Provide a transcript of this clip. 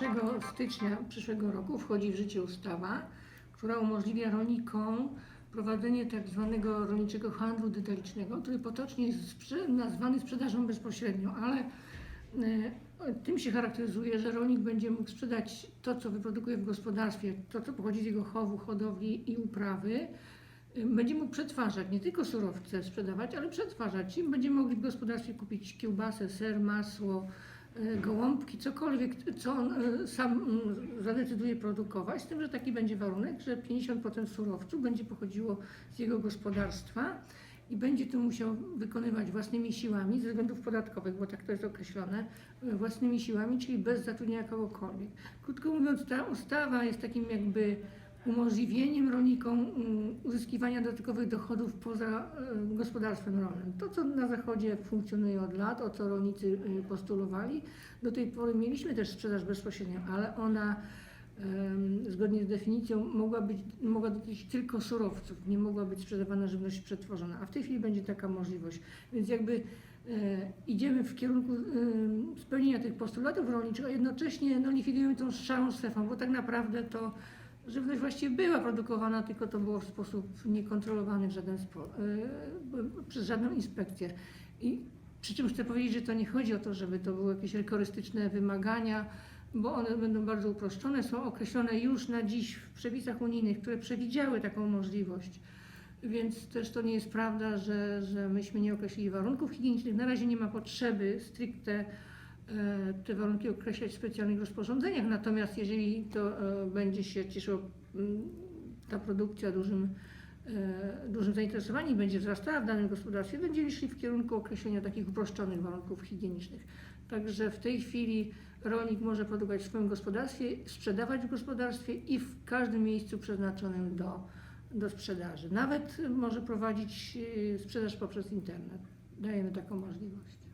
1 stycznia przyszłego roku wchodzi w życie ustawa, która umożliwia rolnikom prowadzenie tak zwanego rolniczego handlu detalicznego, który potocznie jest sprze- nazwany sprzedażą bezpośrednią, ale e, tym się charakteryzuje, że rolnik będzie mógł sprzedać to, co wyprodukuje w gospodarstwie, to, co pochodzi z jego chowu, hodowli i uprawy, y, będzie mógł przetwarzać, nie tylko surowce sprzedawać, ale przetwarzać. I będziemy mogli w gospodarstwie kupić kiełbasę, ser, masło, gołąbki, cokolwiek, co on y, sam mm, zadecyduje produkować, z tym, że taki będzie warunek, że 50% surowców będzie pochodziło z jego gospodarstwa i będzie to musiał wykonywać własnymi siłami ze względów podatkowych, bo tak to jest określone, y, własnymi siłami, czyli bez zatrudnienia kogokolwiek. Krótko mówiąc, ta ustawa jest takim jakby umożliwieniem rolnikom uzyskiwania dodatkowych dochodów poza y, gospodarstwem rolnym. To, co na Zachodzie funkcjonuje od lat, o co rolnicy y, postulowali, do tej pory mieliśmy też sprzedaż bezpośrednią, ale ona zgodnie z definicją mogła, być, mogła dotyczyć tylko surowców, nie mogła być sprzedawana żywność przetworzona, a w tej chwili będzie taka możliwość. Więc jakby e, idziemy w kierunku e, spełnienia tych postulatów rolniczych, a jednocześnie no, likwidujemy tą szarą strefę, bo tak naprawdę to żywność właściwie była produkowana, tylko to było w sposób niekontrolowany w żaden spo, e, przez żadną inspekcję. I przy czym chcę powiedzieć, że to nie chodzi o to, żeby to były jakieś rygorystyczne wymagania, bo one będą bardzo uproszczone, są określone już na dziś w przepisach unijnych, które przewidziały taką możliwość. Więc też to nie jest prawda, że, że myśmy nie określili warunków higienicznych. Na razie nie ma potrzeby stricte te warunki określać w specjalnych rozporządzeniach. Natomiast jeżeli to e, będzie się cieszyło mm, ta produkcja dużym, e, dużym zainteresowaniem będzie wzrastała w danym gospodarstwie, będziemy szli w kierunku określenia takich uproszczonych warunków higienicznych. Także w tej chwili rolnik może produkować w swoim gospodarstwie, sprzedawać w gospodarstwie i w każdym miejscu przeznaczonym do, do sprzedaży. Nawet może prowadzić sprzedaż poprzez internet. Dajemy taką możliwość.